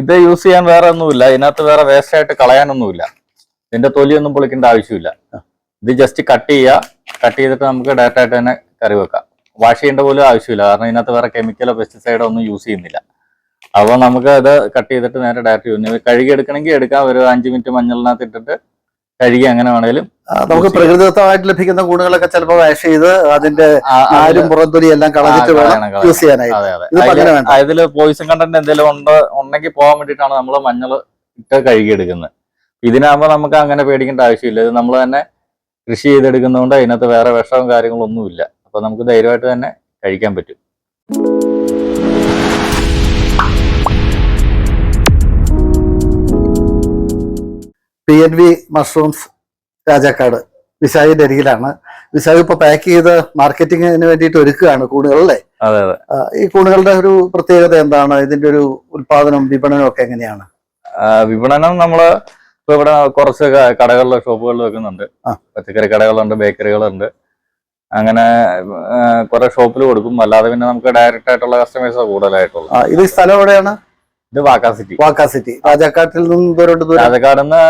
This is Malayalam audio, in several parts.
ഇത് യൂസ് ചെയ്യാൻ വേറെ ഒന്നുമില്ല. ഇതിനകത്ത് വേറെ വേസ്റ്റ് ആയിട്ട് കളയാനൊന്നുമില്ല. ഇതിന്റെ തൊലിയൊന്നും പൊളിക്കേണ്ട ആവശ്യമില്ല. ഇത് ജസ്റ്റ് കട്ട് ചെയ്യുക കട്ട് ചെയ്തിട്ട് നമുക്ക് ഡയറക്റ്റ് ആയിട്ട് തന്നെ കറി വെക്കാം. വാഷ് ചെയ്യേണ്ട പോലും ആവശ്യമില്ല. കാരണം ഇതിനകത്ത് വേറെ കെമിക്കലോ പെസ്റ്റിസൈഡോ ഒന്നും യൂസ് ചെയ്യുന്നില്ല. അപ്പോൾ നമുക്ക് അത് കട്ട് ചെയ്തിട്ട് നേരെ ഡയറക്റ്റ് യൂസ് കഴുകി എടുക്കണമെങ്കിൽ എടുക്കാം. ഒരു അഞ്ച് മിനിറ്റ് മഞ്ഞളിനകത്ത് ഇട്ടിട്ട് കഴുകി അങ്ങനെ വേണേലും നമുക്ക് പ്രകൃതിദത്തമായിട്ട് ലഭിക്കുന്ന കൂടുകളൊക്കെ ചിലപ്പോൾ വാഷ് ചെയ്ത് അതിന്റെ ആരും പുറന്തൊലി എല്ലാം കളഞ്ഞിട്ട് വേണം. യൂസ് ചെയ്യാനായിട്ട്. അതെ അതെ. അതിൽ വേണ്ട. പോയിസൺ കണ്ടന്റ് എന്തെങ്കിലും ഉണ്ടോ ഉണ്ടെങ്കിൽ പോകാൻ വേണ്ടിയിട്ടാണ് നമ്മൾ മഞ്ഞൾ ഇട്ട് കഴുകിയെടുക്കുന്നത്. ഇതിനാകുമ്പോൾ നമുക്ക് അങ്ങനെ പേടിക്കേണ്ട ആവശ്യമില്ല. ഇത് നമ്മൾ തന്നെ കൃഷി ചെയ്തെടുക്കുന്നതുകൊണ്ട് അതിനകത്ത് വേറെ വിഷവും കാര്യങ്ങളൊന്നുമില്ല. അപ്പൊ നമുക്ക് ധൈര്യമായിട്ട് തന്നെ കഴിക്കാൻ പറ്റും. P N V mushrooms Rajakkad വിശാഖിന്റെ അരികിലാണ്. വിശാഖ് ഇപ്പൊ പാക്ക് ചെയ്ത് മാർക്കറ്റിങ്ങിന് വേണ്ടിയിട്ട് ഒരുക്കുകയാണ് കൂണുകളല്ലേ അല്ലേ? അതെ അതെ. ഈ കൂണുകളുടെ ഒരു പ്രത്യേകത എന്താണ്? ഇതിന്റെ ഒരു ഉത്പാദനം വിപണനം ഒക്കെ എങ്ങനെയാണ്? വിപണനം നമ്മൾ ഇപ്പൊ ഇവിടെ കുറച്ച് കടകളിലും ഷോപ്പുകളിൽ വെക്കുന്നുണ്ട്. പച്ചക്കറി കടകളുണ്ട് ബേക്കറികളുണ്ട്. അങ്ങനെ കുറെ ഷോപ്പിൽ കൊടുക്കും. അല്ലാതെ പിന്നെ നമുക്ക് ഡയറക്റ്റ് ആയിട്ടുള്ള കസ്റ്റമേഴ്സ് കൂടുതലായിട്ടുള്ളത്. ഇത് സ്ഥലം എവിടെയാണ്? ഇത് വാക്കാ സിറ്റി. വാക്കാ സിറ്റി. രാജാക്കാട്ടിൽ നിന്ന് ദൂരോട്ട് രാജാക്കാട് നിന്ന്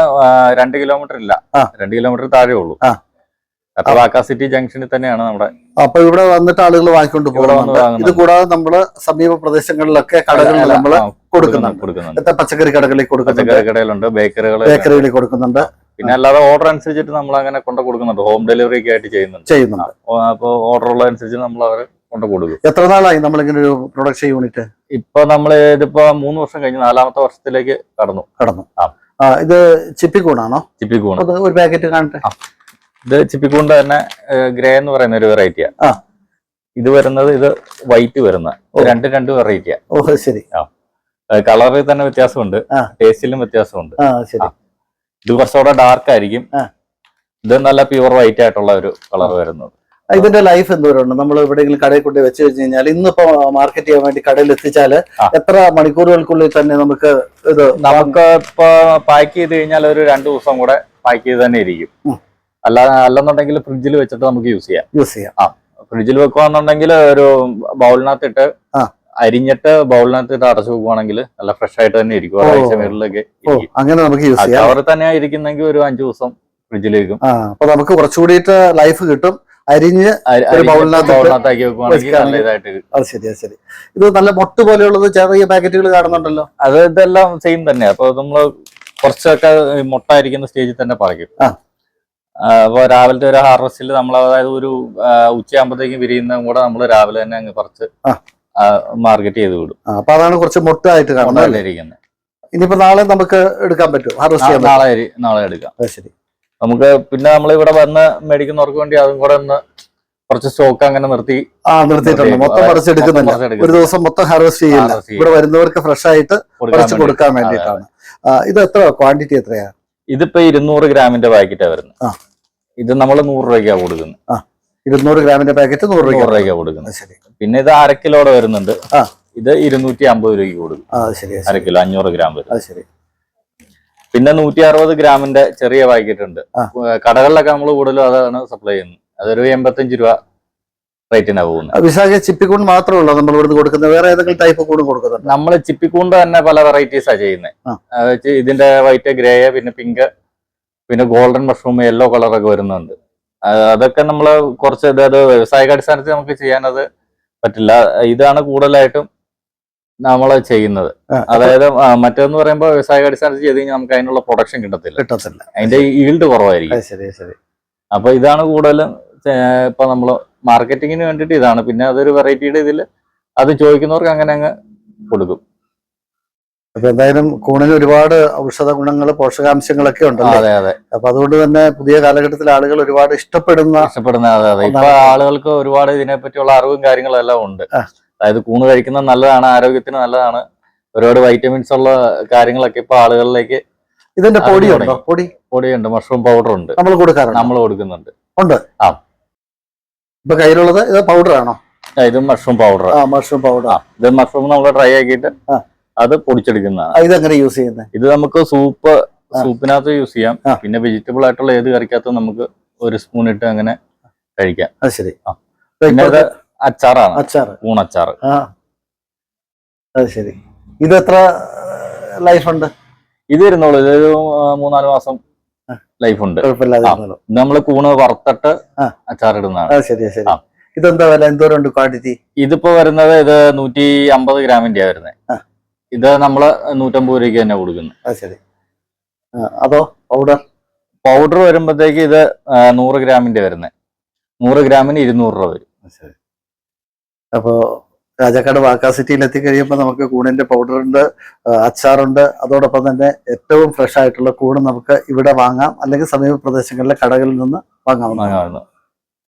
രണ്ട് കിലോമീറ്റർ ഇല്ല. രണ്ട് കിലോമീറ്റർ താഴെ ഉള്ളൂ. അപ്പൊ വാക്കാ സിറ്റി ജംഗ്ഷനിൽ തന്നെയാണ് നമ്മുടെ അപ്പൊ ഇവിടെ വന്നിട്ട് ആളുകൾ വാങ്ങിക്കൊണ്ട് പോകുന്നുണ്ട്. ഇത് കൂടാതെ നമ്മൾ സമീപ പ്രദേശങ്ങളിലൊക്കെ കടകളിൽ നമ്മൾ നമ്മൾ കൊടുക്കുന്നുണ്ട്. കൊടുക്കുന്നുണ്ട്. പച്ചക്കറി കടകളിൽ കൊടുക്കുന്നുണ്ട്. പച്ചക്കറി കടയിലുണ്ട് ബേക്കറികൾ ബേക്കറികളിൽ കൊടുക്കുന്നുണ്ട്. പിന്നെ അല്ലാതെ ഓർഡർ അനുസരിച്ചിട്ട് നമ്മൾ അങ്ങനെ കൊണ്ട് കൊടുക്കുന്നുണ്ട്. ഹോം ഡെലിവറി ഒക്കെ ആയിട്ട് ചെയ്യുന്നുണ്ട്. ചെയ്യുന്നുണ്ട്. അപ്പോൾ ഓർഡർ ഉള്ള അനുസരിച്ച് നമ്മൾ അവർ കൊണ്ട് കൊടുക്കും. എത്ര നാളായി നമ്മളിങ്ങനെ ഒരു പ്രൊഡക്ഷൻ യൂണിറ്റ്? ഇപ്പൊ നമ്മൾ ഇതിപ്പോ മൂന്ന് വർഷം കഴിഞ്ഞ് നാലാമത്തെ വർഷത്തിലേക്ക് കടന്നു. കടന്നു. ഇത് ചിപ്പിക്കൂണാണോ? ചിപ്പിക്കൂണ്. ഒരു പാക്കറ്റ് കാണട്ടെ. ഇത് ചിപ്പിക്കൂണിന്റെ തന്നെ ഗ്രേ എന്ന് പറയുന്ന ഒരു വെറൈറ്റിയാ. ഇത് വരുന്നത് ഇത് വൈറ്റ് വരുന്ന. രണ്ട് രണ്ട് വെറൈറ്റിയാ ഓ ശരി. കളറിൽ തന്നെ വ്യത്യാസമുണ്ട്. ടേസ്റ്റിലും വ്യത്യാസമുണ്ട്. ഇത് കുറച്ചുകൂടെ ഡാർക്ക് ആയിരിക്കും. ഇത് നല്ല പ്യുവർ വൈറ്റ് ആയിട്ടുള്ള ഒരു കളർ വരുന്നത്. ഇതിന്റെ ലൈഫ് എന്തോരമുണ്ട് നമ്മൾ എവിടെയെങ്കിലും കടയിൽ കൊണ്ട് വെച്ച് കഴിഞ്ഞ് കഴിഞ്ഞാൽ ഇന്നിപ്പോ മാർക്കറ്റ് ചെയ്യാൻ വേണ്ടി കടയിൽ എത്തിച്ചാൽ എത്ര മണിക്കൂറുകൾക്കുള്ളിൽ തന്നെ നമുക്ക് ഇത് നമുക്ക് ഇപ്പൊ പാക്ക് ചെയ്ത് കഴിഞ്ഞാൽ ഒരു രണ്ടു ദിവസം കൂടെ പാക്ക് ചെയ്ത് തന്നെ ഇരിക്കും. അല്ല അല്ലെന്നുണ്ടെങ്കിൽ ഫ്രിഡ്ജിൽ വെച്ചിട്ട് നമുക്ക് യൂസ് ചെയ്യാം. യൂസ് ചെയ്യാം. ആ ഫ്രിഡ്ജിൽ വെക്കുകയാണെന്നുണ്ടെങ്കിൽ ഒരു ബൗളിനകത്തിട്ട് അരിഞ്ഞിട്ട് ബൗളിനകത്ത് ഇട്ട് അടച്ചു വെക്കുവാണെങ്കിൽ നല്ല ഫ്രഷ് ആയിട്ട് തന്നെ ഇരിക്കും. ഓ. ഒരാഴ്ച മേളിലൊക്കെ അങ്ങനെ നമുക്ക് യൂസ് ചെയ്യാം. അവർ തന്നെയാ ഇരിക്കുന്നെങ്കിൽ ഒരു അഞ്ചു ദിവസം ഫ്രിഡ്ജിലേക്കും വെക്കും അപ്പൊ നമുക്ക് കുറച്ചുകൂടി ലൈഫ് കിട്ടും. അരിഞ്ഞ് ബൗളിനകത്താക്കി. അത് ശരി അത് ശരി. ഇത് നല്ല മൊട്ട് പോലെയുള്ളത് ചെറിയ പാക്കറ്റുകൾ കാണുന്നുണ്ടല്ലോ? അത് ഇതെല്ലാം സെയിം തന്നെ അപ്പൊ നമ്മൾ കുറച്ചൊക്കെ ഈ മുട്ട സ്റ്റേജിൽ തന്നെ പറയും. അപ്പൊ രാവിലത്തെ ഒരു ഹാർവസ്റ്റിൽ നമ്മൾ അതായത് ഒരു ഉച്ചയാകുമ്പോഴത്തേക്കും വിരിയുന്നതും കൂടെ നമ്മൾ രാവിലെ തന്നെ അങ്ങ് പറിച്ച് മാർക്കറ്റ് ചെയ്ത് വിടും. അപ്പൊ അതാണ് കുറച്ച് മൊട്ടായിട്ട് കാണുന്നത്? ഇനിയിപ്പോ നാളെ നമുക്ക് എടുക്കാൻ പറ്റും ഹാർവസ്റ്റ് നാളെ നാളെ എടുക്കാം. ശരി. നമുക്ക് പിന്നെ നമ്മൾ ഇവിടെ വന്ന് മേടിക്കുന്നവർക്ക് വേണ്ടി അതും കൂടെ ഒന്ന് കുറച്ച് സ്റ്റോക്ക് അങ്ങനെ നിർത്തി ആ നിർത്തിയിട്ടുണ്ട്. മൊത്തം പറിച്ചെടുക്കുന്നില്ല. ഒരു ദിവസം മൊത്തം ഹാർവെസ്റ്റ് ചെയ്യില്ല. ഇവിടെ വരുന്നവർക്ക് ഫ്രഷ് ആയിട്ട് കുറച്ച് പറിച്ച് കൊടുക്കാൻ വേണ്ടിയിട്ടാണ്. ഇത് എത്ര ക്വാണ്ടിറ്റി എത്രയാ? ഇതിപ്പോ ഇരുന്നൂറ് ഗ്രാമിന്റെ പാക്കറ്റാണ് വരുന്നത്. ഇത് നമ്മൾ നൂറ് രൂപയ്ക്കാണ് കൊടുക്കുന്നത്. ഇരുന്നൂറ് ഗ്രാമിന്റെ പാക്കറ്റ് നൂറ് രൂപ രൂപയ്ക്കാണ് കൊടുക്കുന്നത്. ശരി. പിന്നെ ഇത് അര കിലോടെ വരുന്നുണ്ട്. ഇത് ഇരുന്നൂറ്റി അമ്പത് രൂപയ്ക്ക് കൊടുക്കും. അര കിലോ അഞ്ഞൂറ് ഗ്രാം വരും. ശരി. പിന്നെ നൂറ്റി അറുപത് ഗ്രാമിന്റെ ചെറിയ പാക്കറ്റ് ഉണ്ട് കടകളിലൊക്കെ നമ്മൾ കൂടുതലും അതാണ് സപ്ലൈ ചെയ്യുന്നത്. അതൊരു എൺപത്തഞ്ച് രൂപ റേറ്റിനാ പോകുന്നത്. ആ, വിശാഖ ചിപ്പിക്കൂൺ മാത്രമേ ഉള്ളൂ നമ്മൾ ഇവിടുന്ന് കൊടുക്കുന്നത്. വേറെ ഏതെങ്കിലും ടൈപ്പ് കൂടെ കൊടുക്കുന്നുണ്ട്? നമ്മൾ ചിപ്പിക്കൂണ്ട് തന്നെ പല വെറൈറ്റീസാണ് ചെയ്യുന്നത്. ഇതിന്റെ വൈറ്റ് ഗ്രേ പിന്നെ പിങ്ക് പിന്നെ ഗോൾഡൻ മഷ്റൂം യെല്ലോ കളറൊക്കെ വരുന്നുണ്ട്. അതൊക്കെ നമ്മൾ കുറച്ച് അതായത് വ്യവസായിക അടിസ്ഥാനത്തിൽ നമുക്ക് ചെയ്യാനത് പറ്റില്ല. ഇതാണ് കൂടുതലായിട്ടും നമ്മൾ ചെയ്യുന്നത്. അതായത് മറ്റേന്ന് പറയുമ്പോൾ വ്യവസായ അടിസ്ഥാനത്തിൽ ചെയ്ത് കഴിഞ്ഞാൽ നമുക്ക് അതിനുള്ള പ്രൊഡക്ഷൻ കിട്ടത്തില്ല. കിട്ടത്തില്ല. അതിന്റെ ഈൽഡ് കുറവായിരിക്കും. ശരി ശരി. അപ്പൊ ഇതാണ് കൂടുതലും ഇപ്പൊ നമ്മൾ മാർക്കറ്റിങ്ങിന് വേണ്ടിയിട്ട് ഇതാണ്. പിന്നെ അതൊരു വെറൈറ്റിയുടെ ഇതിൽ അത് ചോദിക്കുന്നവർക്ക് അങ്ങനെ അങ്ങ് കൊടുക്കും. അപ്പൊ എന്തായാലും കൂണിന് ഒരുപാട് ഔഷധ ഗുണങ്ങൾ പോഷകാംശങ്ങളൊക്കെ ഉണ്ട് അതെ അതെ. അപ്പൊ അതുകൊണ്ട് തന്നെ പുതിയ കാലഘട്ടത്തിൽ ആളുകൾ ഒരുപാട് ഇഷ്ടപ്പെടുന്ന ഇഷ്ടപ്പെടുന്ന അതെ അതെ. ഇപ്പൊ ആളുകൾക്ക് ഒരുപാട് ഇതിനെ പറ്റിയുള്ള അറിവും കാര്യങ്ങളും എല്ലാം ഉണ്ട്. അതായത് കൂണ് കഴിക്കുന്നത് നല്ലതാണ് ആരോഗ്യത്തിന് നല്ലതാണ്. ഒരുപാട് വൈറ്റമിൻസ് ഉള്ള കാര്യങ്ങളൊക്കെ ഇപ്പൊ ആളുകളിലേക്ക് ഇതിന്റെ പൊടി ഉണ്ടോ പൊടി? പൊടിയുണ്ട് മഷ്റൂം പൗഡർ ഉണ്ട്. നമ്മൾ കൊടുക്കാറുണ്ട്? നമ്മൾ കൊടുക്കുന്നുണ്ട്. ഉണ്ട്. ആ. ഇപ്പൊ കയ്യിലുള്ളത് ഇത് പൗഡർ ആണോ? ഇത് മഷ്റൂം പൗഡർ ആ മഷ്റൂം പൗഡർ ഇത് മഷ്റൂം നമ്മൾ ഡ്രൈ ആക്കിയിട്ട്. അത് പൊടിച്ചെടുക്കുന്നതാണ്. ഇതെങ്ങനെ യൂസ് ചെയ്യുന്നത് ഇത് നമുക്ക് സൂപ്പ് സൂപ്പിനകത്ത് യൂസ് ചെയ്യാം. പിന്നെ വെജിറ്റബിൾ ആയിട്ടുള്ള ഏത് കറിക്കകത്തും നമുക്ക് ഒരു സ്പൂൺ ഇട്ട് അങ്ങനെ കഴിക്കാം. അത് ശരി. ആ. പിന്നെ അച്ചാറാണ്. അച്ചാറ്. ഊണച്ചാറ്. ആ. അത് ശരി. ഇത് എത്ര ലൈഫ് ഉണ്ട് ഇത് വരുന്നുള്ളൂ. ഇതൊരു മൂന്നാൽ മാസം ലൈഫ് ഉണ്ട്. നമ്മൾ കൂണ് വറുത്തിട്ട് അച്ചാർ അച്ചാറിടുന്നതാണ്. ശരി ആ. ഇതെന്താ വില? എന്തോരം ഉണ്ട് ക്വാണ്ടിറ്റി ഇതിപ്പോ വരുന്നത് ഇത് നൂറ്റി അമ്പത് ഗ്രാമിന്റെ വരുന്നത്. ഇത് നമ്മൾ നൂറ്റമ്പത് രൂപയ്ക്ക് തന്നെ കൊടുക്കുന്നത് അത് ശരി. അതോ പൗഡർ പൗഡർ വരുമ്പോഴത്തേക്ക് ഇത് നൂറ് ഗ്രാമിന്റെ വരുന്നത് നൂറ് ഗ്രാമിന് ഇരുന്നൂറ് രൂപ വരും. ശരി. അപ്പോ രാജാക്കാട് വാക്കാ സിറ്റിയിൽ എത്തിക്കഴിയുമ്പോൾ നമുക്ക് ഉണ്ട് ആ, അച്ചാറുണ്ട്. അതോടൊപ്പം തന്നെ ഏറ്റവും ഫ്രഷ് ആയിട്ടുള്ള കൂണ് നമുക്ക് ഇവിടെ വാങ്ങാം. അല്ലെങ്കിൽ സമീപ പ്രദേശങ്ങളിലെ കടകളിൽ നിന്ന് വാങ്ങാവുന്നതാണ്. വാങ്ങാവുന്നത്